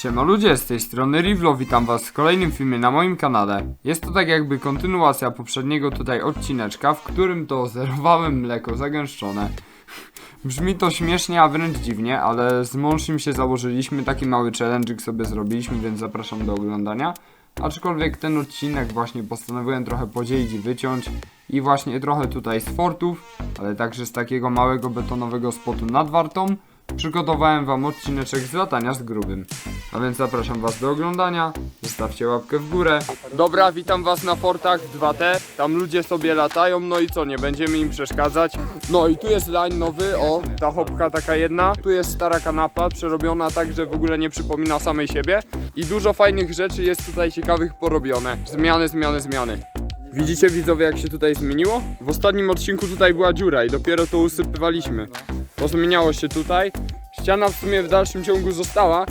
Siema ludzie, z tej strony Rivlo, witam was w kolejnym filmie na moim kanale. Jest to tak jakby kontynuacja poprzedniego tutaj odcineczka, w którym to zerwałem mleko zagęszczone. Brzmi to śmiesznie, a wręcz dziwnie, ale z mążem się założyliśmy, taki mały challenge sobie zrobiliśmy, więc zapraszam do oglądania. Aczkolwiek ten odcinek właśnie postanowiłem trochę podzielić i wyciąć i właśnie trochę tutaj z fortów, ale także z takiego małego betonowego spotu nad Wartą przygotowałem wam odcineczek z latania z grubym. A więc zapraszam was do oglądania, zostawcie łapkę w górę. Dobra, witam was na fortach 2T, tam ludzie sobie latają, no i co, nie będziemy im przeszkadzać. No i tu jest line nowy, o, ta hopka taka jedna, tu jest stara kanapa, przerobiona tak, że w ogóle nie przypomina samej siebie i dużo fajnych rzeczy jest tutaj ciekawych porobione. Zmiany, zmiany, zmiany. Widzicie widzowie jak się tutaj zmieniło? W ostatnim odcinku tutaj była dziura i dopiero to usypywaliśmy. To zmieniało się tutaj. Ściana w sumie w dalszym ciągu została,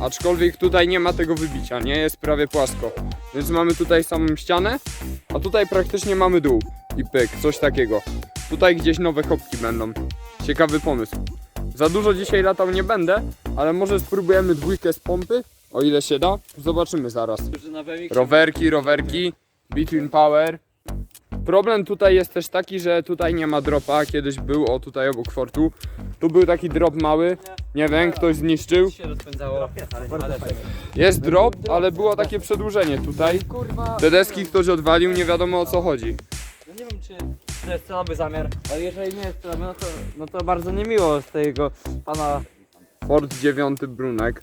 aczkolwiek tutaj nie ma tego wybicia, nie jest prawie płasko. Więc mamy tutaj samą ścianę, a tutaj praktycznie mamy dół i pyk, coś takiego. Tutaj gdzieś nowe hopki będą. Ciekawy pomysł. Za dużo dzisiaj latał nie będę, ale może spróbujemy dwójkę z pompy, o ile się da. Zobaczymy zaraz. Rowerki, rowerki, Between Power. Problem tutaj jest też taki, że tutaj nie ma dropa, kiedyś był, o tutaj obok fortu. Tu był taki drop mały, nie wiem, ktoś zniszczył. się rozpędzało, ale Jest drop, ale było takie przedłużenie tutaj. kurwa, Te deski ktoś odwalił, nie wiadomo o co chodzi. no nie wiem czy to jest celowy zamiar, ale jeżeli nie jest celowy, no to, no to bardzo niemiło z tego pana Ford 9 Brunek.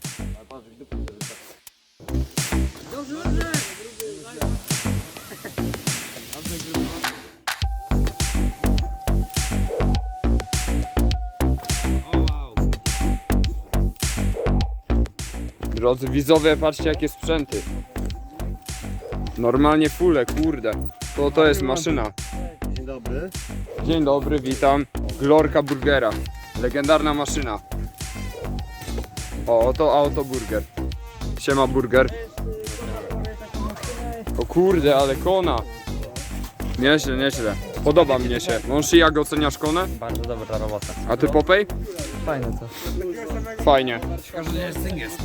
Drodzy widzowie, patrzcie jakie sprzęty. Normalnie fule, kurde. To to jest maszyna. Dzień dobry. Dzień dobry, witam. Glorka Burgera. Legendarna maszyna. O, oto autoburger. Siema burger. O kurde, ale kona. Nieźle, nieźle. Podoba mnie się. Mąż, jak oceniasz konę? Bardzo dobra robota. A ty Popej? Fajne to. Fajnie.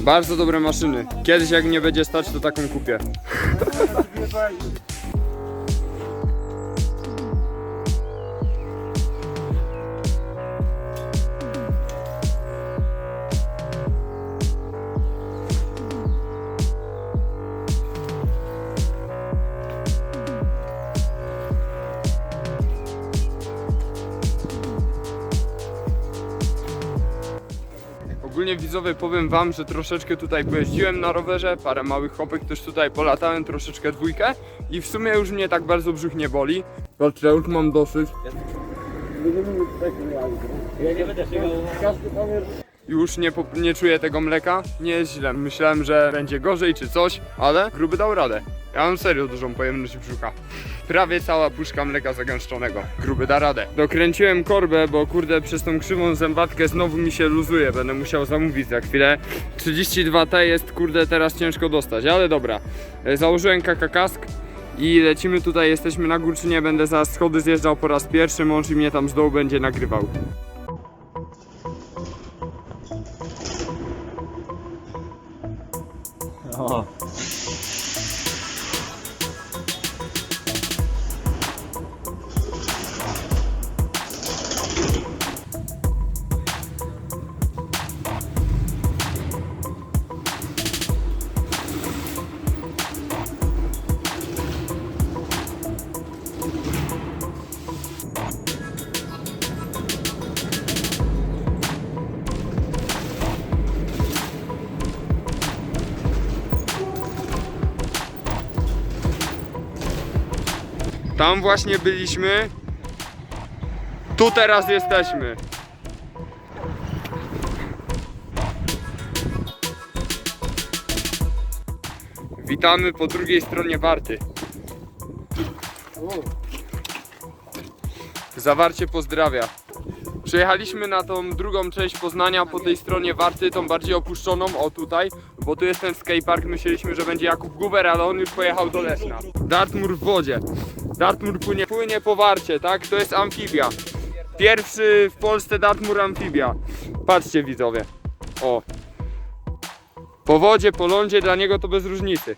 Bardzo dobre maszyny. Kiedyś jak mnie będzie stać, to taką kupię. Ogólnie widzowie powiem wam, że troszeczkę tutaj pojeździłem na rowerze, parę małych hopek też tutaj polatałem, troszeczkę dwójkę i w sumie już mnie tak bardzo brzuch nie boli. Patrzcie, już mam dosyć. Już nie, nie czuję tego mleka, nie jest źle. Myślałem, że będzie gorzej czy coś, ale gruby dał radę. Ja mam serio dużą pojemność brzucha. Prawie cała puszka mleka zagęszczonego. Gruby da radę. Dokręciłem korbę, bo kurde przez tą krzywą zębatkę znowu mi się luzuje. Będę musiał zamówić za chwilę. 32T jest kurde teraz ciężko dostać, ale dobra. E, Założyłem kaka kask. I lecimy tutaj, jesteśmy na Górczynie, będę za schody zjeżdżał po raz pierwszy, mąż i mnie tam z dołu będzie nagrywał. O. Tam właśnie byliśmy. Tu teraz jesteśmy. Witamy po drugiej stronie Warty. Zawarcie pozdrawia. Przyjechaliśmy na tą drugą część Poznania po tej stronie Warty, tą bardziej opuszczoną, o tutaj, bo tu jest ten skatepark, myśleliśmy, że będzie Jakub Guber, ale on już pojechał do Leszna. Dartmur w wodzie. Dartmur płynie, płynie po Warcie, tak? To jest amfibia. Pierwszy w Polsce Dartmur amfibia. Patrzcie widzowie. O. Po wodzie, po lądzie, dla niego to bez różnicy.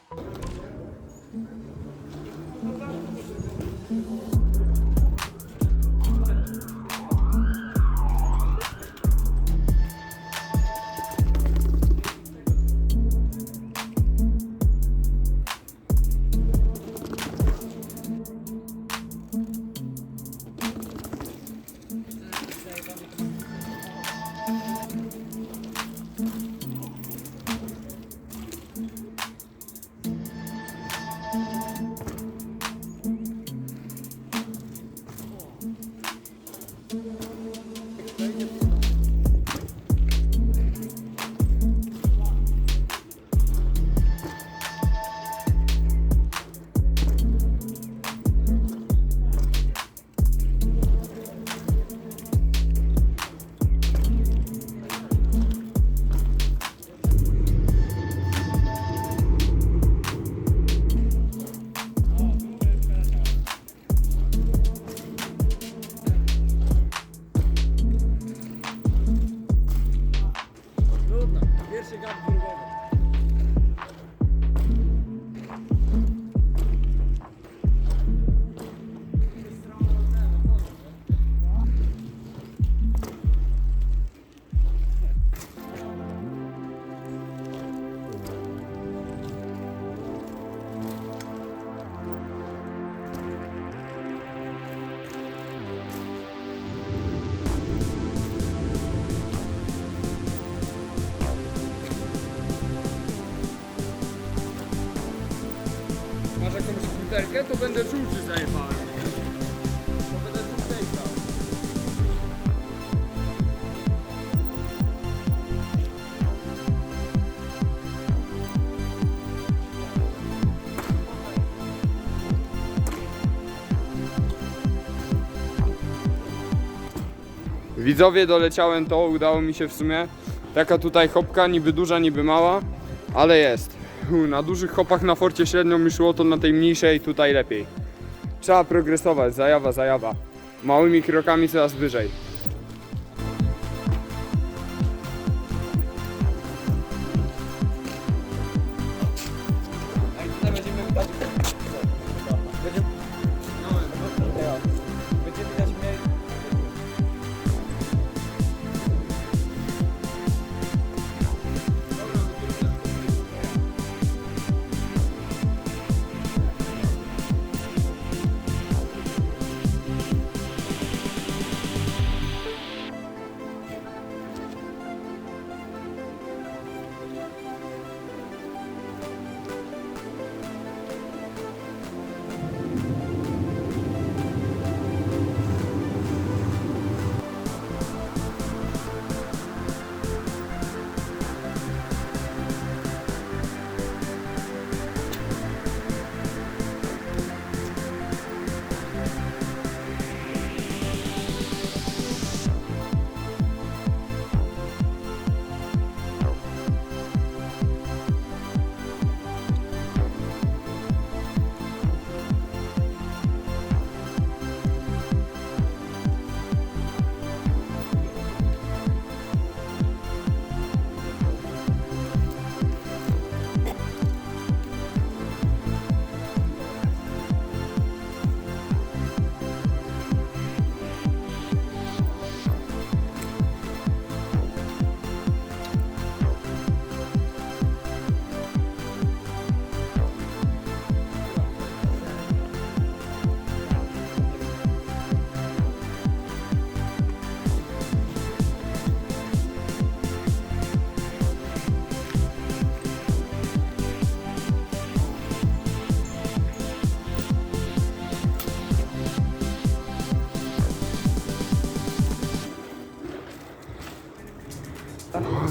Skuterkę, to będę czuł, czy zajebałem. Widzowie, doleciałem to, udało mi się w sumie. Taka tutaj hopka, niby duża, niby mała, ale jest. Na dużych hopach na forcie średnio mi szło, to na tej mniejszej tutaj lepiej. Trzeba progresować, zajawa, zajawa. Małymi krokami coraz wyżej.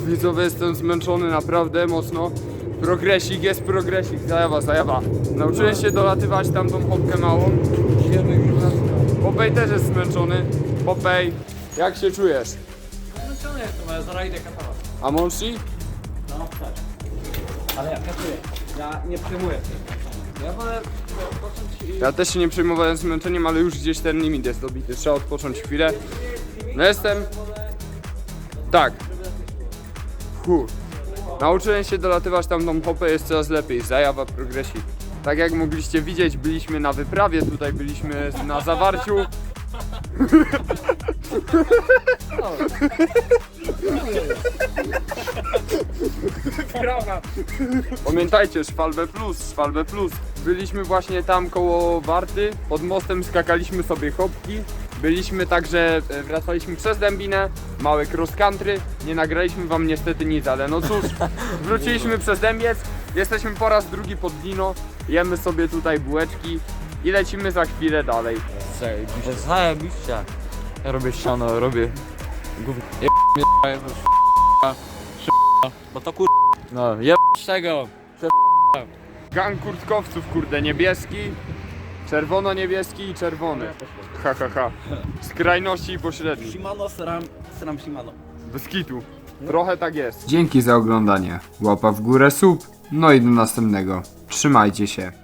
Widzowie, jestem zmęczony naprawdę mocno. Progresik, jest progresik, zajawa, zajawa. Nauczyłem się dolatywać tamtą hopkę małą. Popej też jest zmęczony. Popej, jak się czujesz? Zmęczony jestem, ale zaraz idę katować. A Monsi? No, tak. Ale ja katuję. Ja nie przyjmuję. Ja wolę odpocząć i... Ja też się nie przejmowałem zmęczeniem, ale już gdzieś ten limit jest dobity. Trzeba odpocząć chwilę. No jestem... Tak. Hu. Nauczyłem się dolatywać tamtą hopę jest coraz lepiej, zajawa progresi. Tak jak mogliście widzieć, byliśmy na wyprawie, tutaj byliśmy na zawarciu. Pamiętajcie, Szwalbę Plus, Szwalbę Plus. Byliśmy właśnie tam koło Warty, pod mostem skakaliśmy sobie hopki. Byliśmy także, e, wracaliśmy przez Dębinę, małe cross country. Nie nagraliśmy wam niestety nic, ale no cóż, wróciliśmy przez Dębiec. Jesteśmy po raz drugi pod Dino, jemy sobie tutaj bułeczki i lecimy za chwilę dalej. Zajebiście. Ja robię siano, robię gówno. Bo to kur... No, jeb tego. Gang kurtkowców, kurde, niebieski, czerwono-niebieski i czerwony. Ha, ha, ha. Skrajności i pośredni. Shimano, seram, seram Shimano. Bez kitu. Trochę tak jest. Dzięki za oglądanie. Łapa w górę, sub. No i do następnego. Trzymajcie się.